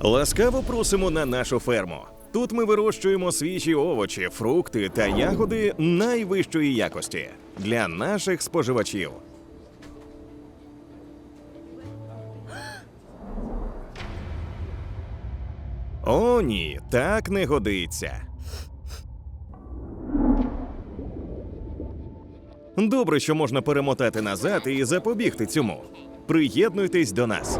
Ласкаво просимо на нашу ферму. Тут ми вирощуємо свіжі овочі, фрукти та ягоди найвищої якості для наших споживачів. О, ні, так не годиться. Добре, що можна перемотати назад і запобігти цьому. Приєднуйтесь до нас.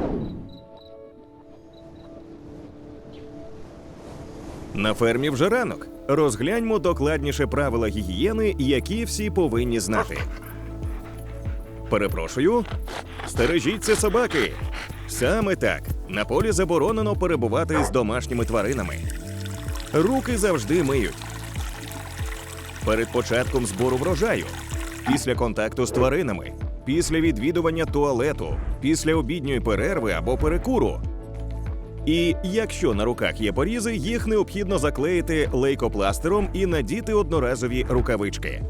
На фермі вже ранок. Розгляньмо докладніше правила гігієни, які всі повинні знати. Перепрошую, стережіться собаки. Саме так. На полі заборонено перебувати з домашніми тваринами. Руки завжди миють. Перед початком збору врожаю, після контакту з тваринами, після відвідування туалету, після обідньої перерви або перекуру. І якщо на руках є порізи, їх необхідно заклеїти лейкопластером і надіти одноразові рукавички.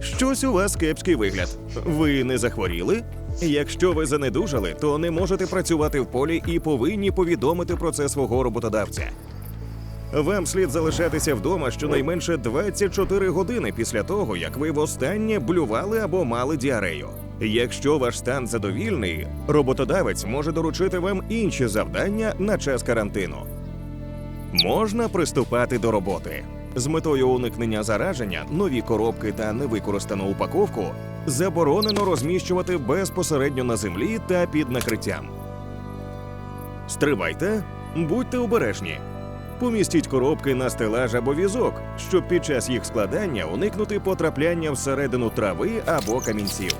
Щось у вас кепський вигляд. Ви не захворіли? Якщо ви занедужали, то не можете працювати в полі і повинні повідомити про це свого роботодавця. Вам слід залишатися вдома щонайменше 24 години після того, як ви востаннє блювали або мали діарею. Якщо ваш стан задовільний, роботодавець може доручити вам інші завдання на час карантину. Можна приступати до роботи. З метою уникнення зараження нові коробки та невикористану упаковку заборонено розміщувати безпосередньо на землі та під накриттям. Стривайте, будьте обережні. Помістіть коробки на стелаж або візок, щоб під час їх складання уникнути потрапляння всередину трави або камінців.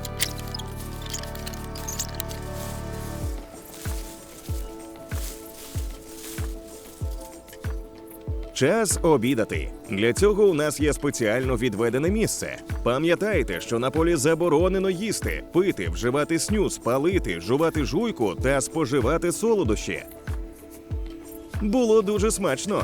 Час обідати. Для цього у нас є спеціально відведене місце. Пам'ятайте, що на полі заборонено їсти, пити, вживати снюс, палити, жувати жуйку та споживати солодощі. Було дуже смачно.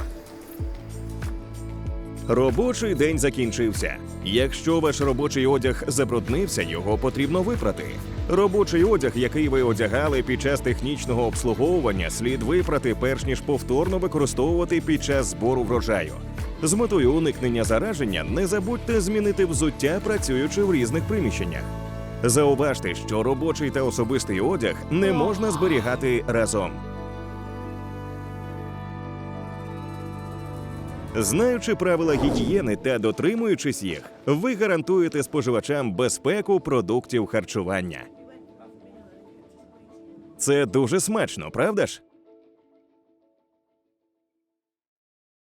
Робочий день закінчився. Якщо ваш робочий одяг забруднився, його потрібно випрати. Робочий одяг, який ви одягали під час технічного обслуговування, слід випрати, перш ніж повторно використовувати під час збору врожаю. З метою уникнення зараження не забудьте змінити взуття, працюючи в різних приміщеннях. Зауважте, що робочий та особистий одяг не можна зберігати разом. Знаючи правила гігієни та дотримуючись їх, ви гарантуєте споживачам безпеку продуктів харчування. Це дуже смачно, правда ж?